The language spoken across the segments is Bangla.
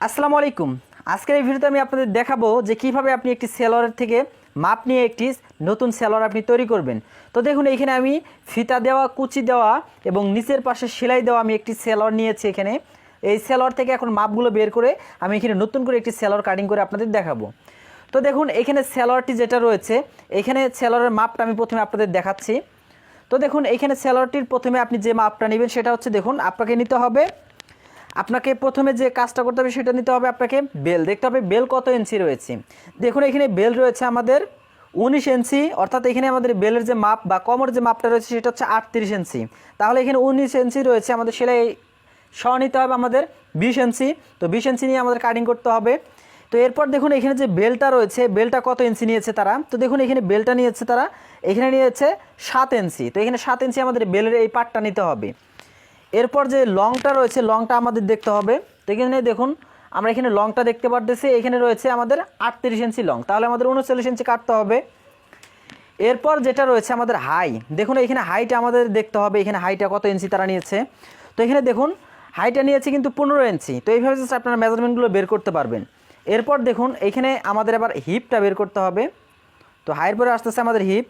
আসসালামু আলাইকুম। আজকের এই ভিডিওতে আমি আপনাদের দেখাবো যে কীভাবে আপনি একটি সেলরের থেকে মাপ নিয়ে একটি নতুন সেলর আপনি তৈরি করবেন। তো দেখুন, এখানে আমি ফিতা দেওয়া, কুচি দেওয়া এবং নিচের পাশে সেলাই দেওয়া আমি একটি সেলর নিয়েছি এখানে। এই সেলর থেকে এখন মাপগুলো বের করে আমি এখানে নতুন করে একটি সেলর কাটিং করে আপনাদের দেখাবো। তো দেখুন, এখানে সেলরটি যেটা রয়েছে, এখানে সেলরের মাপটা আমি প্রথমে আপনাদের দেখাচ্ছি। তো দেখুন, এখানে সেলরটির প্রথমে আপনি যে মাপটা নেবেন সেটা হচ্ছে, দেখুন, আপনাকে নিতে হবে আপনাকে প্রথমে যে কাজটা করতে হবে সেটা নিতে হবে আপনাকে বেল। দেখতে হবে বেল কত ইঞ্চি রয়েছে। দেখুন, এখানে বেল রয়েছে আমাদের উনিশ ইঞ্চি অর্থাৎ এখানে আমাদের বেলের যে মাপ বা কমর যে মাপটা রয়েছে সেটা হচ্ছে আটত্রিশ ইঞ্চি তাহলে এখানে উনিশ ইঞ্চি রয়েছে আমাদের সেলাই সহ নিতে হবে আমাদের বিশ ইঞ্চি তো বিশ ইঞ্চি নিয়ে আমাদের কাটিং করতে হবে। তো এরপর দেখুন, এখানে যে বেলটা রয়েছে, বেলটা কত ইঞ্চি নিয়েছে তারা? তো দেখুন, এখানে বেলটা নিয়েছে তারা, এখানে নিয়েছে সাত ইঞ্চি তো এখানে সাত ইঞ্চি আমাদের বেলের এই পার্টটা নিতে হবে। এরপর যে লংটা রয়েছে লংটা আমাদের দেখতে হবে। তো এখানে দেখুন, আমরা এখানে লংটা দেখতে পারতেছি। এখানে রয়েছে আমাদের আটত্রিশ ইঞ্চি লং তাহলে আমাদের উনচল্লিশ ইঞ্চি কাটতে হবে। এরপর যেটা রয়েছে আমাদের হাই দেখুন, এখানে হাইটা আমাদের দেখতে হবে। এখানে হাইটা কত ইঞ্চি তারা নিয়েছে? তো এখানে দেখুন হাইটা নিয়েছে কিন্তু পনেরো ইঞ্চি তো এইভাবে জাস্ট আপনারা মেজারমেন্টগুলো বের করতে পারবেন। এরপর দেখুন, এখানে আমাদের আবার হিপটা বের করতে হবে। তো হাইয়ের পরে আসতেছে আমাদের হিপ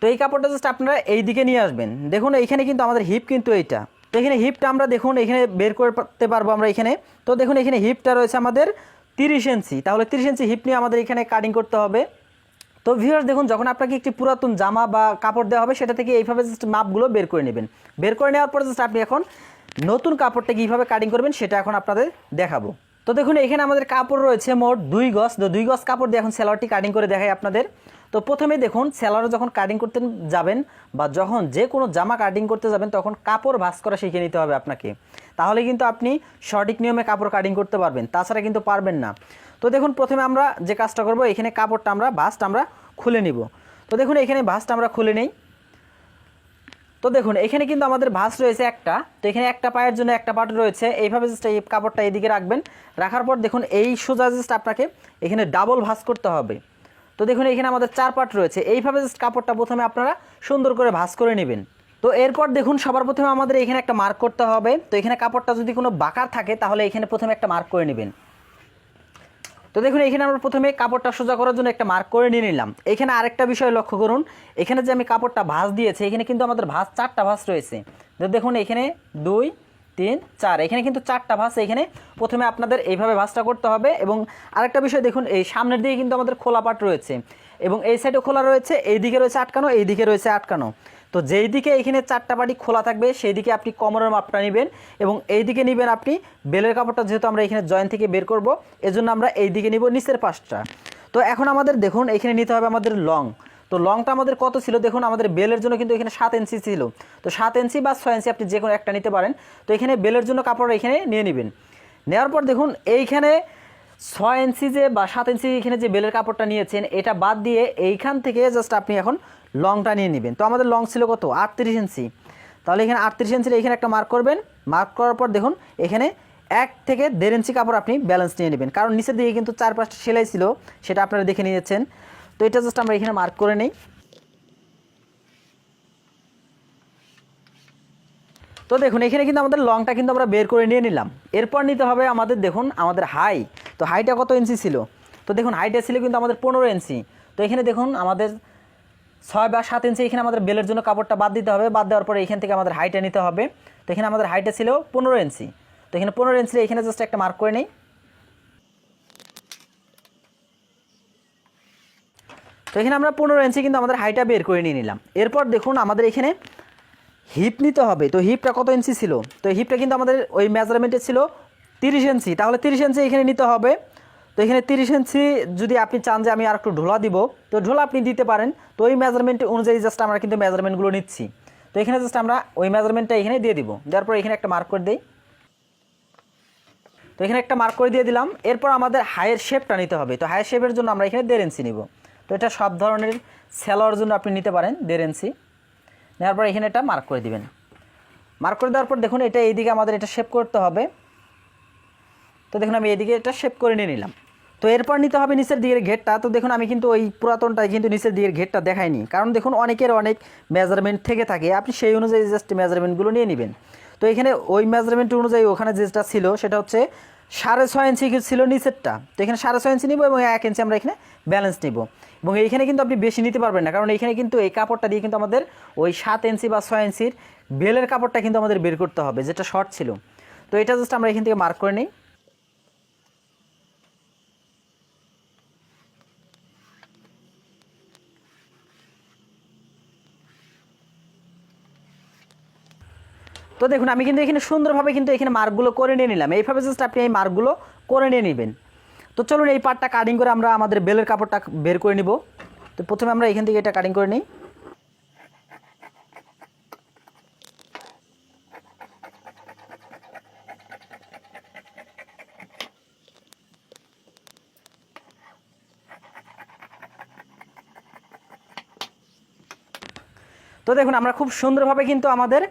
তো এই কাপড়টা জাস্ট আপনারা এই দিকে নিয়ে আসবেন। দেখুন, এইখানে কিন্তু আমাদের হিপ কিন্তু এইটা। তো এখানে হিপটা আমরা দেখুন, এখানে বের করতে পারব আমরা এখানে। তো দেখুন, এখানে হিপটা রয়েছে আমাদের তিরিশ ইঞ্চি। তাহলে তিরিশ ইঞ্চি হিপ নিয়ে আমাদের এখানে কাটিং করতে হবে। তো ভিউয়ার্স দেখুন, যখন আপনাকে একটি পুরাতন জামা বা কাপড় দেওয়া হবে, সেটা থেকে এইভাবে জাস্ট মাপগুলো বের করে নেবেন। বের করে নেওয়ার পর জাস্ট আপনি এখন নতুন কাপড়টা কীভাবে কাটিং করবেন, সেটা এখন আপনাদের দেখাবো। তো দেখুন, এখানে আমাদের কাপড় রয়েছে মোট দুই গজ। তো দুই গজ কাপড় দিয়ে এখন সেলারটি কাটিং করে দেখাই আপনাদের। তো প্রথমে দেখুন সেলারে যখন কাটিং করতে যাবেন বা যখন যে কোনো জামা কাটিং করতে যাবেন, তখন কাপড় ভাঁজ করা শিখে নিতে হবে আপনাকে। তাহলে কিন্তু আপনি সঠিক নিয়মে কাপড় কাটিং করতে পারবেন, তাছাড়া কিন্তু পারবেন না। তো দেখুন, প্রথমে আমরা যে কাজটা করব, এখানে কাপড়টা আমরা, ভাঁজটা আমরা খুলে নিব। তো দেখুন, এখানে ভাঁজটা আমরা খুলে নেই। তো দেখুন, এখানে কিন্তু আমাদের ভাঁজ রয়েছে একটা। তো এখানে একটা পায়ের জন্য একটা পার্ট রয়েছে। এইভাবে জাস্ট এই কাপড়টা এইদিকে রাখবেন। রাখার পর দেখুন, এই সোজা জাস্ট আপনাকে এখানে ডাবল ভাঁজ করতে হবে। তো দেখুন, এখানে আমাদের চার পার্ট রয়েছে। এইভাবে জাস্ট কাপড়টা প্রথমে আপনারা সুন্দর করে ভাঁজ করে নেবেন। তো এরপর দেখুন, সবার প্রথমে আমাদের এখানে একটা মার্ক করতে হবে। তো এখানে কাপড়টা যদি কোনো বাঁকার থাকে, তাহলে এখানে প্রথমে একটা মার্ক করে নেবেন। তো দেখুন, এখানে আমরা প্রথমে কাপড়টা সোজা করার জন্য একটা মার্ক করে নিয়ে নিলাম। এখানে আরেকটা বিষয় লক্ষ্য করুন। এখানে যে আমি কাপড়টা ভাঁজ দিয়েছি, এখানে কিন্তু আমাদের ভাঁজ চারটা ভাঁজ রয়েছে। দেখুন, এখানে দুই তিন, চার। এখানে কিন্তু চারটা ভাঁজ। এখানে প্রথমে আপনাদের এইভাবে ভাঁজটা করতে হবে এবং আরেকটা বিষয় দেখুন, এই সামনের দিকে কিন্তু আমাদের খোলা পাট রয়েছে এবং এই সাইডে খোলা রয়েছে, এই দিকে রয়েছে আটকানো, এই দিকে রয়েছে আটকানো। তো যেই দিকে এখানে চারটা বাড়ি খোলা থাকবে, সেই দিকে আপনি কমরের মাপটা নেবেন এবং এই দিকে নেবেন আপনি বেলের কাপড়টা, যেহেতু আমরা এখানে জয়েন থেকে বের করব, এজন্য আমরা এই দিকে নিব নিচের পাশটা। তো এখন আমাদের দেখুন, এখানে নিতে হবে আমাদের লং। তো লংটা আমাদের কত ছিল? দেখুন, আমাদের বেলের জন্য কিন্তু এখানে সাত ইঞ্চি ছিল। তো সাত ইঞ্চি বা ছয় ইঞ্চি আপনি যে কোনো একটা নিতে পারেন। তো এখানে বেলের জন্য কাপড় এখানে নিয়ে নেবেন। নেওয়ার পর দেখুন, এইখানে ছয় ইঞ্চি যে বা সাত ইঞ্চি এখানে যে বেলের কাপড়টা নিয়েছেন, এটা বাদ দিয়ে এইখান থেকে জাস্ট আপনি এখন লংটা নিয়ে নেবেন। তো আমাদের লং ছিল কত? আটত্রিশ ইঞ্চি তাহলে এখানে আটত্রিশ ইঞ্চির এখানে একটা মার্ক করবেন। মার্ক করার পর দেখুন, এখানে এক থেকে দেড় ইঞ্চি কাপড় আপনি ব্যালেন্স নিয়ে নেবেন। কারণ নিচের দিকে কিন্তু চার পাঁচটা সেলাই ছিল, সেটা আপনারা দেখে নিয়েছেন। তো এটা জাস্ট আমরা এখানে মার্ক করে নিই। তো দেখুন, এখানে কিন্তু আমাদের লংটা কিন্তু আমরা বের করে নিয়ে নিলাম। এরপর নিতে হবে আমাদের, দেখুন, আমাদের হাই তো হাইটা কত ইঞ্চি ছিল? তো দেখুন হাইটা ছিল কিন্তু আমাদের পনেরো ইঞ্চি তো এখানে দেখুন, আমাদের ছয় বা সাত ইঞ্চি এখানে আমাদের বেলের জন্য কাপড়টা বাদ দিতে হবে। বাদ দেওয়ার পরে এখান থেকে আমাদের হাইটা নিতে হবে। তো এখানে আমাদের হাইটা ছিল পনেরো ইঞ্চি তো এখানে পনেরো ইঞ্চি এখানে জাস্ট একটা মার্ক করে নেই। তো এখানে আমরা পনেরো ইঞ্চি কিন্তু আমাদের হাইটা বের করে নিয়ে নিলাম। এরপর দেখুন আমাদের এখানে হিপ নিতে হবে। তো হিপটা কত ইঞ্চি ছিল? তো হিপটা কিন্তু আমাদের ওই মেজারমেন্টে ছিল তিরিশ ইঞ্চি তাহলে তিরিশ ইঞ্চি এখানে নিতে হবে। তো এখানে তিরিশ ইঞ্চি যদি আপনি চান যে আমি আর একটু ঢোলা দিব, তো ঢোলা আপনি দিতে পারেন। তো ওই মেজারমেন্ট অনুযায়ী জাস্ট আমরা কিন্তু মেজারমেন্টগুলো নিচ্ছি। তো এখানে জাস্ট আমরা ওই মেজারমেন্টটা এখানে দিয়ে দিব। দেওয়ার পর এখানে একটা মার্ক করে দিই। তো এখানে একটা মার্ক করে দিয়ে দিলাম। এরপর আমাদের হায়ের শেপটা নিতে হবে। তো হায়ের শেপের জন্য আমরা এখানে দেড় ইঞ্চি নিব। তো এটা সব ধরনের সেলোয়ার জন্য আপনি নিতে পারেন দেড় নেওয়ার পর এখানে এটা মার্ক করে দিবেন। মার্ক করে দেওয়ার পর দেখুন, এটা এইদিকে আমাদের এটা শেপ করতে হবে। তো দেখুন, আমি এইদিকে এটা শেপ করে নিয়ে নিলাম। তো এরপর নিতে হবে নিচের দিকের ঘেরটা তো দেখুন, আমি কিন্তু ওই পুরাতনটা কিন্তু নিচের দিকের ঘেরটা দেখাইনি। কারণ দেখুন, অনেকের অনেক মেজারমেন্ট থেকে থাকে। আপনি সেই অনুযায়ী জাস্ট মেজারমেন্টগুলো নিয়ে নেবেন। তো এখানে ওই মেজারমেন্ট অনুযায়ী ওখানে যেটা ছিল, সেটা হচ্ছে সাড়ে ছয় ইঞ্চি ছিল নিচেরটা। তো এখানে সাড়ে ছয় ইঞ্চি নিব এবং এক ইঞ্চি আমরা এখানে ব্যালেন্স নিব। এবং এইখানে কিন্তু আপনি বেশি নিতে পারবেন না, কারণ এইখানে কিন্তু এই কাপড়টা দিয়ে কিন্তু আমাদের ওই সাত ইঞ্চি বা ছয় ইঞ্চির বেলের কাপড়টা কিন্তু আমাদের বের করতে হবে, যেটা শর্ট ছিল। তো এটা জাস্ট আমরা এখান থেকে মার্ক করে নিই। তো দেখুন, আমি কিন্তু এখানে সুন্দরভাবে কিন্তু এখানে মার্কগুলো করে নিয়ে নিলাম। এইভাবে জাস্ট আপনি এই মার্কগুলো করে নিয়ে নেবেন। তো চলুন এই পার্টটা কাটিং করে আমরা আমাদের বেলের কাপড়টা বের করে নিব। তো প্রথমে আমরা এখান থেকে এটা কাটিং করে নিই। তো দেখুন, আমরা খুব সুন্দরভাবে কিন্তু আমাদের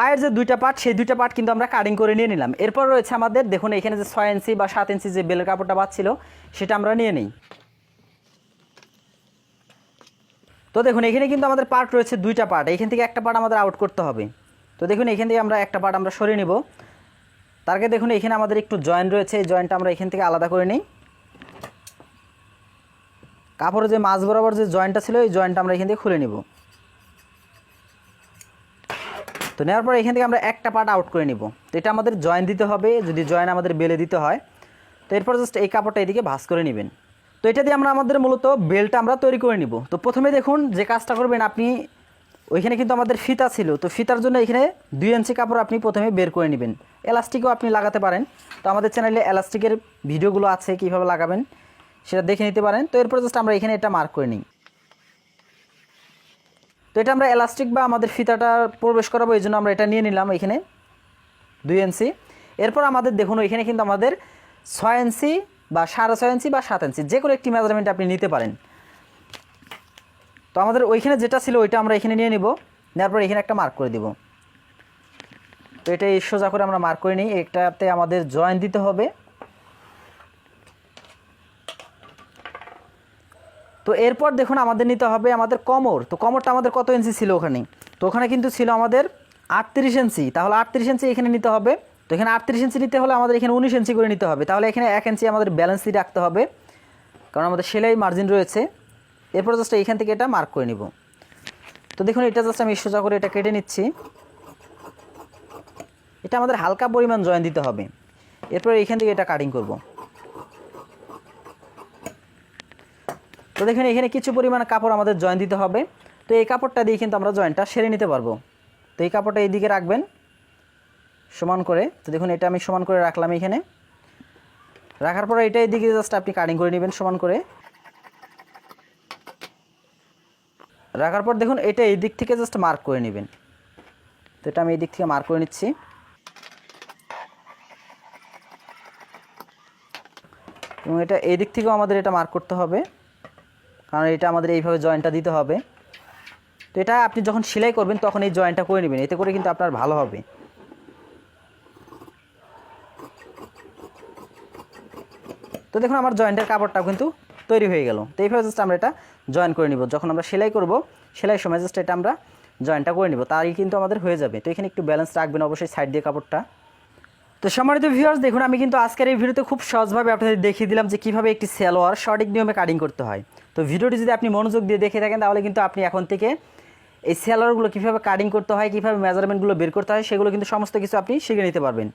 পায়ের যে দুইটা পার্ট, সেই দুইটা পার্ট কিন্তু আমরা কাটিং করে নিয়ে নিলাম। এরপর রয়েছে আমাদের, দেখুন এখানে যে ছয় ইঞ্চি বা সাত ইঞ্চি যে বেলের কাপড়টা বাঁচছিল, সেটা আমরা নিয়ে নিই। তো দেখুন, এখানে কিন্তু আমাদের পার্ট রয়েছে দুইটা পার্ট এখান থেকে একটা পার্ট আমাদের আউট করতে হবে। তো দেখুন, এখান থেকে আমরা একটা পার্ট আমরা সরিয়ে নিব। তার আগে দেখুন, এখানে আমাদের একটু জয়েন্ট রয়েছে, এই জয়েন্টটা আমরা এখান থেকে আলাদা করে নিই। কাপড়ের যে মাছ বরাবর যে জয়েন্টটা ছিল, এই জয়েন্টটা আমরা এখান থেকে খুলে নিব। তো নেওয়ার পর এখান থেকে আমরা একটা পার্ট আউট করে নিব। তো এটা আমাদের জয়েন দিতে হবে, যদি জয়েন আমাদের বেলে দিতে হয়। তো এরপর জাস্ট এই কাপড়টা এদিকে ভাঁজ করে নেবেন। তো এটা দিয়ে আমরা আমাদের মূলত বেলটা আমরা তৈরি করে নিব। তো প্রথমে দেখুন যে কাজটা করবেন আপনি, ওইখানে কিন্তু আমাদের ফিতা ছিল। তো ফিতার জন্য এখানে দুই ইঞ্চি কাপড় আপনি প্রথমে বের করে নেবেন। এলাস্টিকও আপনি লাগাতে পারেন। তো আমাদের চ্যানেলে এলাস্টিকের ভিডিওগুলো আছে, কীভাবে লাগাবেন সেটা দেখে নিতে পারেন। তো এরপর জাস্ট আমরা এখানে এটা মার্ক করে নিই। তো এটা আমরা এলাস্টিক বা আমাদের ফিতাটা প্রবেশ করাবো, এই জন্য আমরা এটা নিয়ে নিলাম এখানে দুই ইঞ্চি এরপর আমাদের দেখুন, এখানে কিন্তু আমাদের ছয় ইঞ্চি বা সাড়ে ছয় ইঞ্চি বা সাত ইঞ্চি যে কোনো একটি মেজারমেন্ট আপনি নিতে পারেন। তো আমাদের ওইখানে যেটা ছিল ওইটা আমরা এখানে নিয়ে নিব, নেওয়ার পর এখানে একটা মার্ক করে দিব। তো এটা সোজা করে আমরা মার্ক করে নিই একটাতে আমাদের জয়েন দিতে হবে। তো এরপর দেখুন আমাদের নিতে হবে আমাদের কমর। তো কমরটা আমাদের কত ইঞ্চি ছিল ওখানে? তো ওখানে কিন্তু ছিল আমাদের আটত্রিশ ইঞ্চি তাহলে আটত্রিশ ইঞ্চি এখানে নিতে হবে। তো এখানে আটত্রিশ ইঞ্চি নিতে হলে আমাদের এখানে উনিশ ইঞ্চি করে নিতে হবে। তাহলে এখানে এক ইঞ্চি আমাদের ব্যালেন্স দিয়ে রাখতে হবে। কারণ আমাদের সেলাই মার্জিন রয়েছে। এরপর জাস্ট এখান থেকে এটা মার্ক করে নিব। তো দেখুন এটা জাস্ট আমি সোজা করে এটা কেটে নিচ্ছি। এটা আমাদের হালকা পরিমাণ জয়েন দিতে হবে। এরপর এখান থেকে এটা কাটিং করব। তো দেখুন, এখানে কিছু পরিমাণ কাপড় আমাদের জয়েন দিতে হবে। তো এই কাপড়টা দিয়ে কিন্তু আমরা জয়েন্টটা সেরে নিতে পারব। তো এই কাপড়টা এইদিকে রাখবেন, সমান করে। তো দেখুন, এটা আমি সমান করে রাখলাম এখানে। রাখার পর এটা এইদিকে জাস্ট আপনি কাটিং করে নেবেন সমান করে। রাখার পর দেখুন, এটা এই দিক থেকে জাস্ট মার্ক করে নেবেন। তো এটা আমি এই দিক থেকে মার্ক করে নিচ্ছি। এবং এটা এই দিক থেকেও আমাদের এটা মার্ক করতে হবে। কারণ এটা আমাদের এইভাবে জয়েন্টটা দিতে হবে। তো এটা আপনি যখন সেলাই করবেন, তখন এই জয়েন্টটা করে নেবেন। এতে করে কিন্তু আপনার ভালো হবে। তো দেখুন, আমার জয়েন্টের কাপড়টাও কিন্তু তৈরি হয়ে গেল। তো এইভাবে জাস্ট আমরা এটা জয়েন করে নিব। যখন আমরা সেলাই করব সেলাইয়ের সময় জাস্ট এটা আমরা জয়েন্টটা করে নিব। তারই কিন্তু আমাদের হয়ে যাবে। তো এখানে একটু ব্যালেন্স রাখবেন অবশ্যই সাইড দিয়ে কাপড়টা। তো সম্মানিত ভিউয়ার্স দেখুন, আমি কিন্তু আজকের এই ভিডিওতে খুব সহজভাবে আপনাদের দেখিয়ে দিলাম যে কীভাবে একটি সালোয়ার সঠিক নিয়মে কাটিং করতে হয়। তো ভিডিওটি যদি আপনি মনোযোগ দিয়ে দেখে থাকেন, তাহলে কিন্তু আপনি এখন থেকে এই সেলারগুলো কীভাবে কাটিং করতে হয়, কীভাবে মেজারমেন্টগুলো বের করতে হয়, সেগুলো কিন্তু সমস্ত কিছু আপনি শিখে নিতে পারবেন।